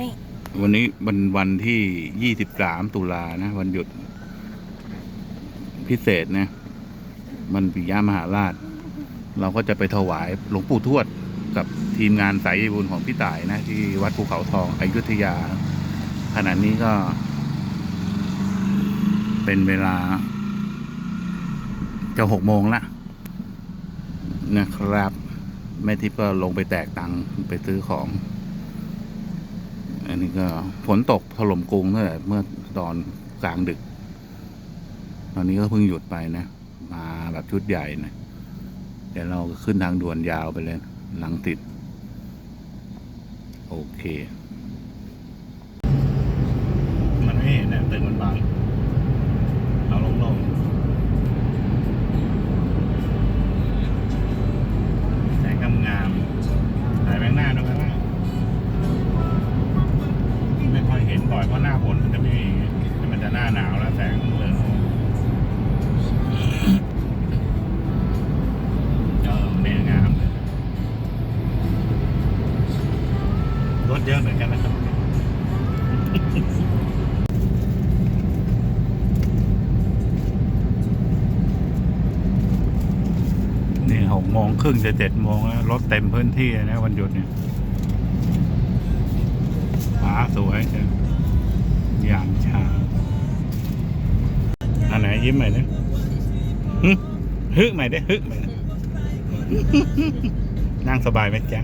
นี่ วันนี้วันวันที่ยี่สิบสามตุลานะ วันหยุด พิเศษนะ มันปิยมหาราช เราก็จะไปถวายหลวงปู่ทวดกับทีมงานสายบุญของพี่ต่ายนะ ที่วัดภูเขาทองอยุธยา ขณะนี้ก็ เป็นเวลา จะหกโมงละนะครับ แม่ทิพย์ก็ลงไปแตกตังไปซื้อของ อันนี้ก็ฝนตกถล่มกรุงตั้งแต่เมื่อตอนกลางดึก ตอนนี้ก็เพิ่งหยุดไปนะ มาแบบชุดใหญ่นะเดี๋ยวเราขึ้นทางด่วนยาวไปเลยหลังติด โอเค มันไม่เห็นนะตึกมันบังเอาลงลง เยอะเหมือนกันนะครับนี่หกโมงครึ่งจะเจ็ดโมงแล้วรถเต็มพื้นที่นะวันหยุดเนี่ยฟ้าสวยจังยามช้าอันไหนยิ้มใหม่นะฮึฮึใหม่ได้ฮึใหม่นะนั่งสบายไหมจ๊ะ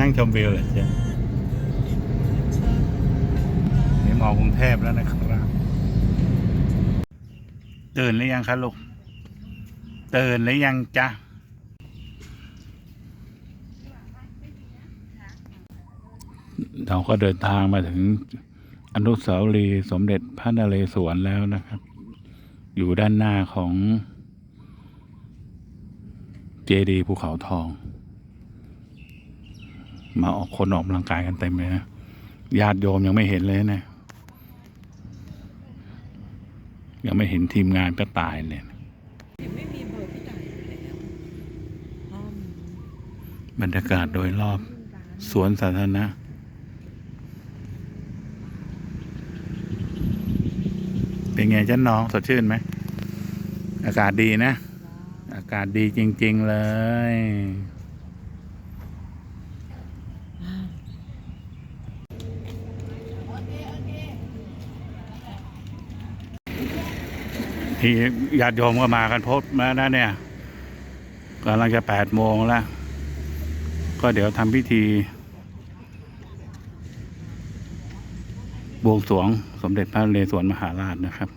นั่งชมวิวเลยจ๊ะนี่มองกรุงเทพแล้วนะครับตื่นหรือยังคะลูกตื่นหรือยังจ๊ะเราก็เดินทางมาถึงอนุสาวรีย์สมเด็จพระนเรศวรแล้วนะครับ อยู่ด้านหน้าของเจดีย์ภูเขาทอง มาออกคนออกกำลังกายกันเต็มเลยนะญาติโยมยังไม่เห็นเลยนะ ยังไม่เห็นทีมงานก็ตายเนี่ยบรรยากาศโดยรอบ สวนสาธารณะเป็นไงจ้าน้องสดชื่นไหม อากาศดีนะ อากาศดีจริง ๆ เลย ที่ญาติโยมก็มากันพบมาแล้วเนี่ยกำลังจะแปดโมงแล้ว ก็เดี๋ยวทำพิธี บวงสรวงสมเด็จพระนเรศวรมหาราชนะครับ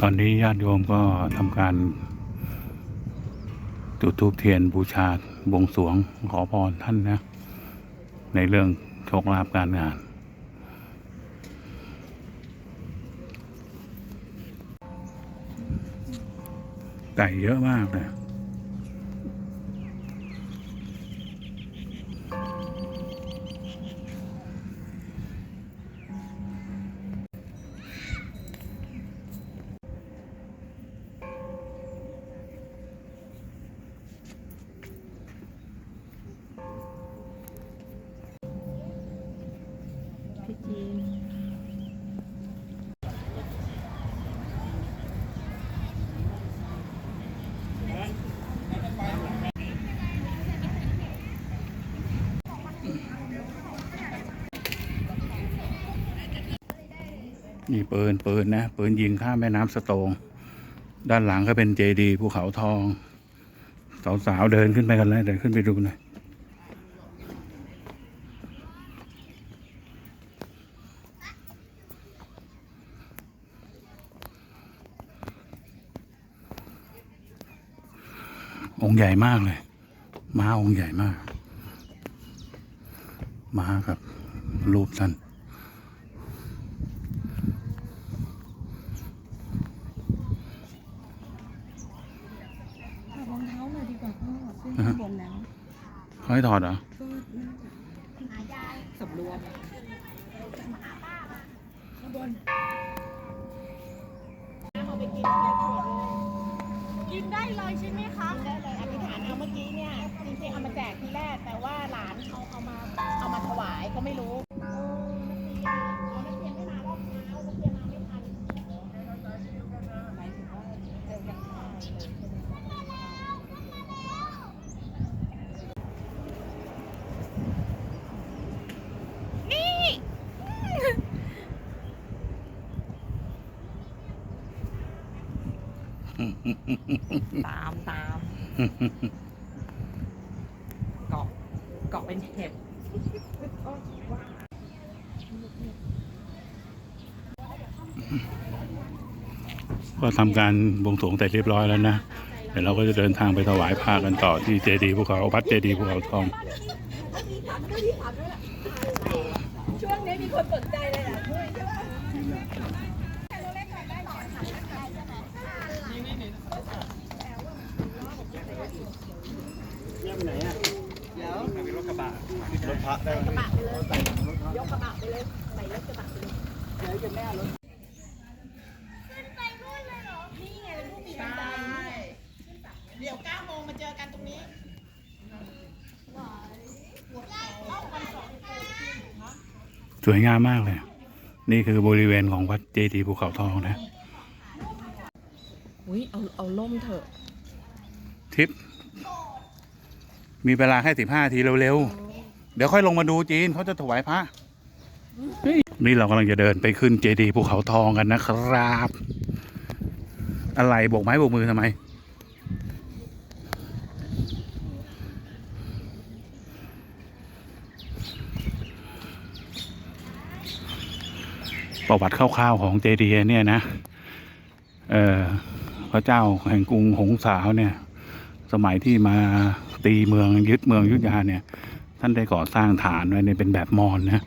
ตอนนี้ญาติโยมก็ทำการ จุดธูปเทียนบูชาบวงสรวงขอพรท่านนะ ในเรื่องโชคลาภการงาน ไก่เยอะมากเลย นี่ปืนปืนนะปืนยิงข้ามแม่น้ำสตงด้านหลังก็เป็นเจดีภูเขาทอง สาวๆเดินขึ้นไปกันเลยเดินขึ้นไปดูหน่อยองค์ใหญ่มากเลย ม้าองค์ใหญ่มาก ม้ากับรูปท่าน ถอดรองเท้าเลยดีกว่าพ่อขึ้นข้างบนแล้ว เขาให้ถอดเหรอ ก็น่าจะสำรวมข้างบน ไปกินในขวดเลย กินได้เลยใช่ไหมคะ ได้เลยอธิษฐานเอาเมื่อกี้เนี่ยจริงๆเอามาแจกทีแรก แต่ว่าหลานเอาเอามาเอามาถวายก็ไม่รู้เอานักเรียนไม่มารอบเช้านักเรียนมาไม่ทันหมายถึงว่าเจอกันข้างเลย ตามตามเกาะเกาะเป็นเห็บก็ทำการบวงสรวงแต่เรียบร้อยแล้วนะ เดี๋ยวเราก็จะเดินทางไปถวายพระกันต่อที่เจดีย์ภูเขาวัดเจดีย์ภูเขาทอง ช่วงนี้มีคนสนใจเลยอะ ช่วยใช่เดี๋ยว9โมงมาเจอกันตรงนี้สวยงามมากเลย นี่คือบริเวณของวัดเจดีย์ภูเขาทองนะ อุ้ยเอาเอาล่มเถอะ ทิป มีเวลาแค่สิบห้าทีเร็วๆ เดี๋ยวค่อยลงมาดูจีนเขาจะถวายพระเฮ้ยนี่เรากำลังจะเดินไปขึ้นเจดีย์ภูเขาทองกันนะครับ อะไรโบกไม้โบกมือทำไม ประวัติคร่าวๆของเจดีย์เนี่ยนะ เออพระเจ้าแห่งกรุงหงสาวเนี่ย สมัยที่มา ตีเมืองยึดเมืองอยุธยาเนี่ย ท่านได้ก่อสร้างฐานไว้ในเป็นแบบมอญนะ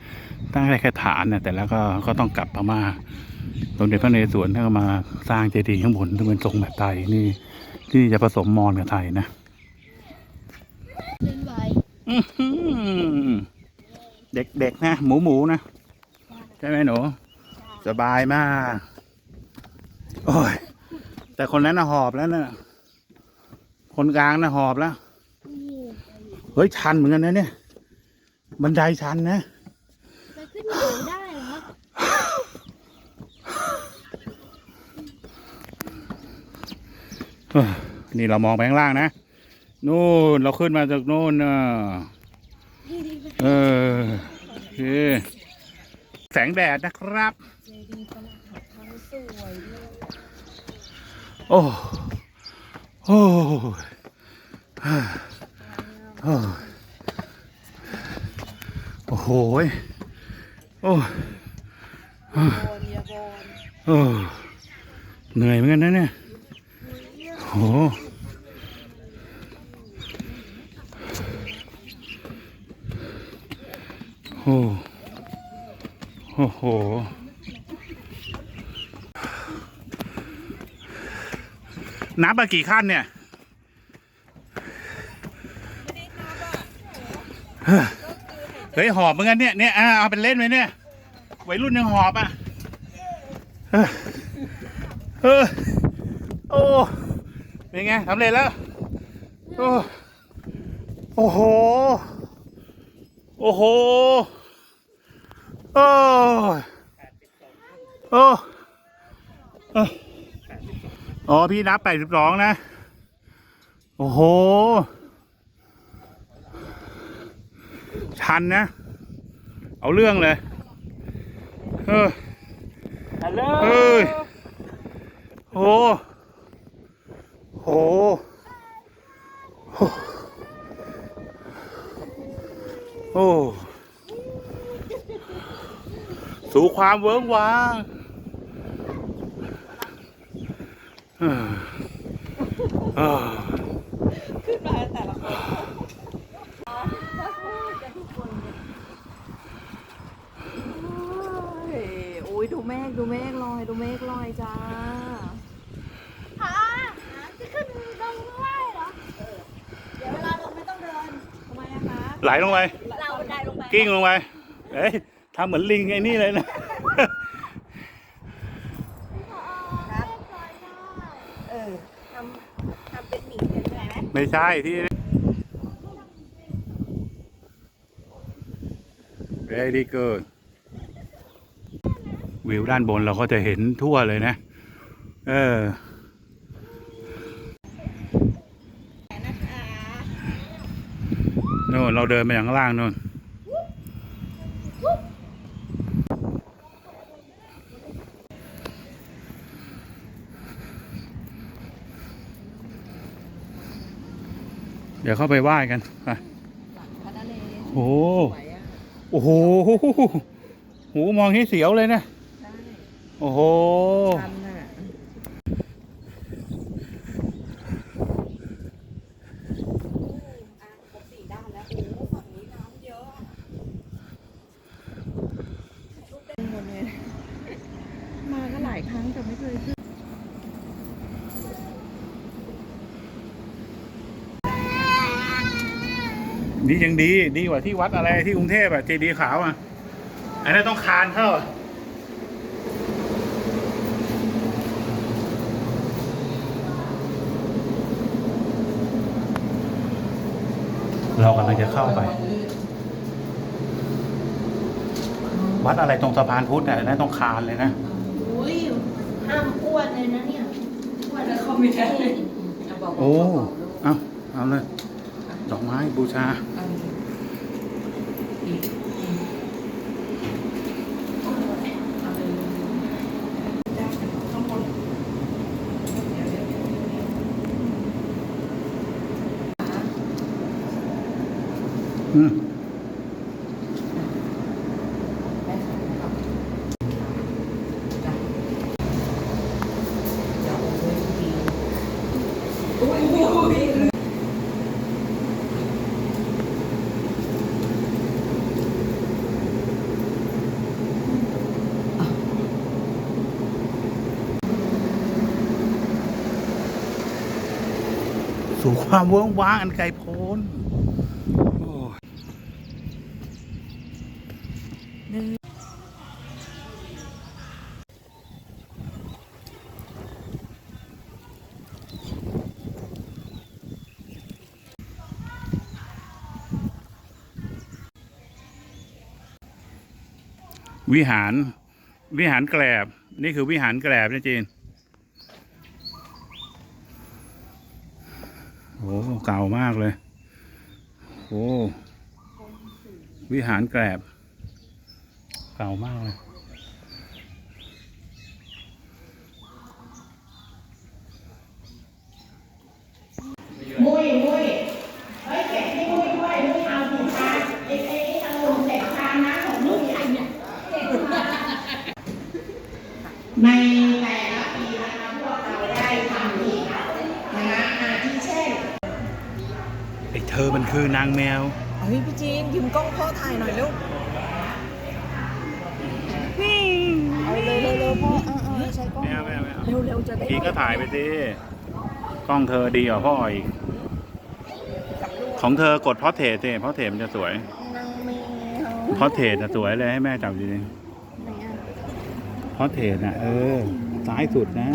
ตั้งได้แค่ฐานนะแต่แล้วก็ก็ต้องกลับพม่าสมเด็จพระนเรศวรท่านก็มาสร้างเจดีย์ข้างบนซึ่งเป็นทรงแบบไทยนี่ ที่จะผสมมอญกับไทยนะอื้อหือเด็กๆนะหมูหมูๆนะใช่ไหมหนูสบายมาก โอ้ย แต่คนนั้นน่ะหอบแล้วนะคนกลางน่ะหอบแล้ว เฮ้ยชันเหมือนกันนะเนี่ย บันไดชันนะจะขึ้นเขาได้เหรอเอ้อนี่เรามองไปข้างล่างนะ นู่นเราขึ้นมาจากนู่นนะเออโอเคแสงแดดนะครับเจดีย์ประหลาดทั้งสวยด้วยโอ้ โอ้ฮ่า โอ้โหโอ้โบนอย่าโบนโอ้เหนื่อยเหมือนกันนะเนี่ยโอ้โหโอ้โหนับมากี่ขั้นเนี่ย เฮ้ยหอบเหมือนกันเนี่ยเนี่ยเอาเป็นเล่นไหมเนี่ยวัยรุ่นยังหอบอะเออโอ้เป็นไงสำเร็จแล้ว โอ้โอ้โห โอ้โห โอ้โอ้เอ้ยอ๋อพี่นับแปดสิบสองนะ โอ้โห ชันนะ เอาเรื่องเลยเออฮัลโหลเฮ้ยโอ้โหโอ้สู่ความเวิ้งว้างเออเออ ขึ้นมาแต่ละคน โอ้ยโอ้ยดูเมฆดูเมฆลอย ดูเมฆลอยจ้า ฮะจะขึ้นตรงได้เหรอ เดี๋ยวเวลาลงไม่ต้องเดินทำไมอะคะ ไหลลงไป เราได้ลงไปกิ้งลงไป เอ้ยทำเหมือนลิงไอ้นี่เลยนะครับอทำทำเป็นหมี่เป็นแผลไม่ใช่ที่ very good วิวด้านบนเราก็จะเห็นทั่วเลยนะ เออ นะคะ โน่นเราเดินไปอย่างข้างล่างโน่นเดี๋ยวเข้าไปไหว้กันไปโอ้โหโอ้โหโหมองให้เสียวเลยนะ โอ้โห ทำน่ะสี่ด้านแล้วโอ้ฝั่งนี้น้ำเยอะเต็มหมดเลยมาก็หลายครั้งแต่ไม่เคยขึ้น นี่ยังดีดีกว่าที่วัดอะไรที่กรุงเทพอะเจดีย์ขาวอะอันนั้นต้องคานเข้าอะเรากำลังจะเข้าไป วัดอะไรตรงสะพานพุทธเนี่ยอันนั่นต้องคานเลยนะอุ้ยห้ามอ้วนเลยนะเนี่ยอ้วนแล้วเขาไม่ได้โอ้เอาเอาเลย ดอกไม้บูชาอื สู่ความเวิ้งว้างอันไกลโพ้นวิหารวิหารแกลบ นี่คือวิหารแกลบนะจีน โอ้เก่ามากเลยโอ้วิหารแกรบเก่ามากเลย มุ้ยมุ้ยเฮ้ยเก็บให้มุ้ยด้วยมุ้ยเอาสินค้าไอ้ไอ้ไอ้องุ่นเจ็ดชามนะของมุ้ยอันเนี่ยในแต่ละปีนะคะพวกเราได้ทำอีกนะคะอาทิเช่น ไอ้เธอมันคือนางแมวเฮ้ยพี่จีนยืมกล้องพ่อถ่ายหน่อยเร็วเอาเลยเร็วๆพ่อเออเออใช้กล้องไม่เอาไม่เอาไม่เอาเร็วๆจะได้ทีก็ถ่ายไปสิกล้องเธอดีกว่าพ่ออีกของเธอกดพอเทสสิพอเทสมันจะสวยนางแมวพอเทสจะสวยเลยให้แม่จับดีพอเทสน่ะเออซ้ายสุดนะ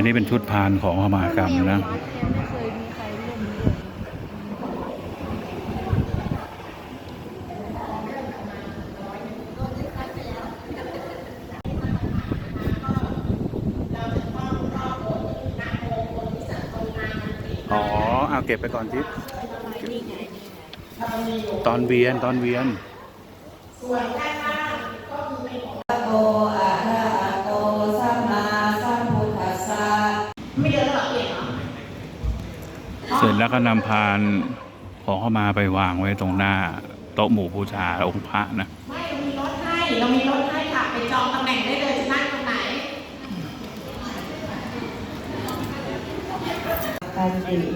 อันนี้เป็นชุดพานของขมากรรมนะเคยมีใครร่วมด้วยอ๋อเอาเก็บไปก่อนทิศตอนเวียนตอนเวียนไม่เดิน ก็นำพานของเข้ามาไปวางไว้ตรงหน้าโต๊ะหมู่บูชาองค์พระนะไม่เรามีรถให้เรามีรถให้ค่ะไปจองตำแหน่งได้เลยจะนั่งตรงไหน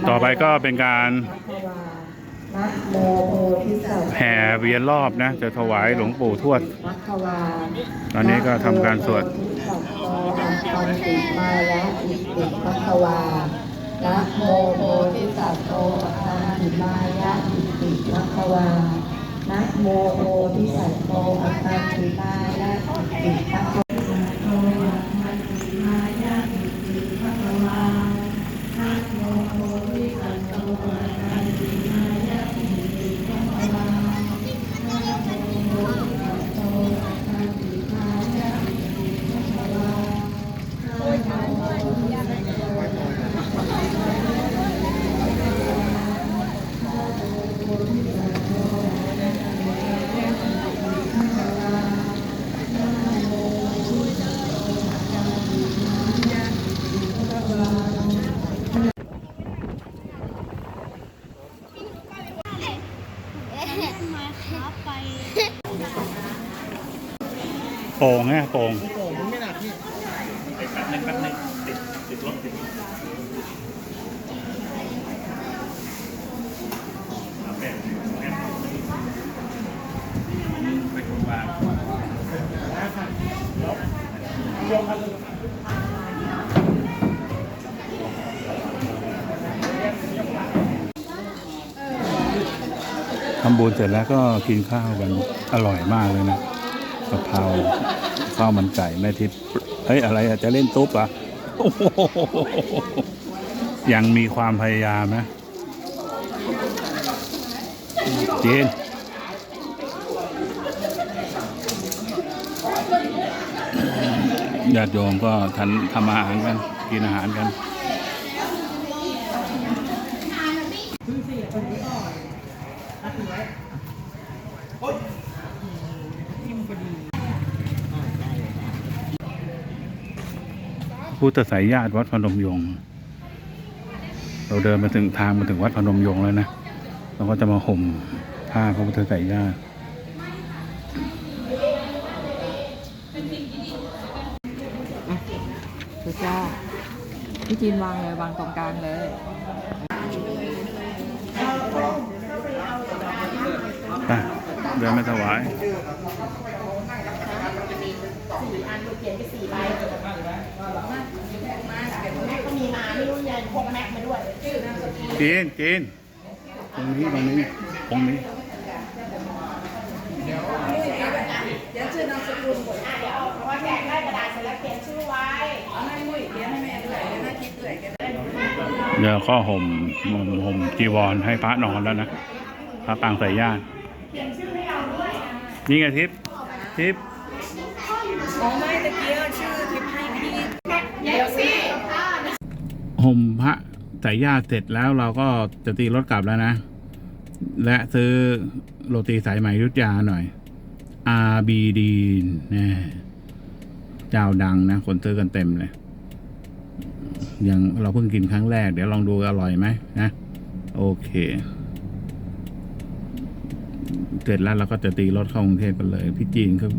ต่อไปก็เป็นการนะโมโพธิสัตว์แห่เวียนรอบนะ จะถวายหลวงปู่ทวดมัคควาตอนนี้ก็ทำการสวด นะโมโพธิสัตว์โตอัมปันติมายะอิติมัคควานะโมโพธิสัตว์โตอัมปันติมายะอิติภะคะวานัโมโพธิสัตโตอาติมายะอิติมัคควา มาคโป่งฮะโป่ง ทำบุญเสร็จแล้วก็กินข้าวกันอร่อยมากเลยนะกะเพราข้าวมันไก่แม่ทิพย์เฮ้ยอะไรอะจะเล่นตุ๊บอะยังมีความพยายามนะจีนญาติโยมก็ทันทำอาหารกัน กินอาหารกัน พุทธสายญาติวัดพนมยงค์เราเดินมาถึงทางมาถึงวัดพนมยงค์แล้วนะเราก็จะมาห่มผ้าพระพุทธสายญาติพระเจ้าพี่จีนวางเลยวางตรงกลางเลยไปเดินมาถวาย สี่อันเปลี่ยนไปสี่ใบแม็กก็มีมาไม่รู้ยังพกแม็กมาด้วยจีนจีนตรงนี้ตรงนี้ตรงนี้เดี๋ยวชื่อนามสกุลอะเดี๋ยวเพราะว่าแจกได้กระดาษเสร็จแล้วเขียนชื่อไว้เดี๋ยวก็ห่มห่มห่มจีวรให้พระนอนแล้วนะพระปางสายญาตินี่ไงทิพย์ทิพย์ อ๋อไม่ตะเกียชื่อทิพย์ให้พี่ เดี๋ยวสิ ห่มพระสายญาติเสร็จแล้วเราก็จะตีรถกลับแล้วนะ และซื้อโรตีสายไหมอยุทธยาหน่อยอาบีดีนนะเจ้าดังนะ คนซื้อกันเต็มเลย ยังเราเพิ่งกินครั้งแรก เดี๋ยวลองดูอร่อยไหมนะ โอเค เสร็จแล้วเราก็จะตีรถเข้ากรุงเทพกันเลย พี่จีนเขา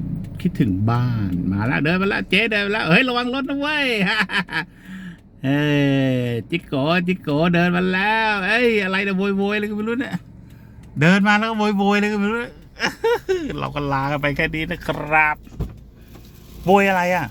คิดถึงบ้านมาแล้วเดินมาแล้วเจ๊เดินมาแล้วเฮ้ยระวังรถนะเว้ย เอ้จิกโกจิกโกเดินมาแล้ว เอ้ยอะไรเนี่ยโวยโวยเลยก็ไม่รู้เนี่ยเดินมาแล้วก็โวยโวยเลยก็ไม่รู้เราก็ลากันไปแค่นี้นะครับโวยอะไรอะ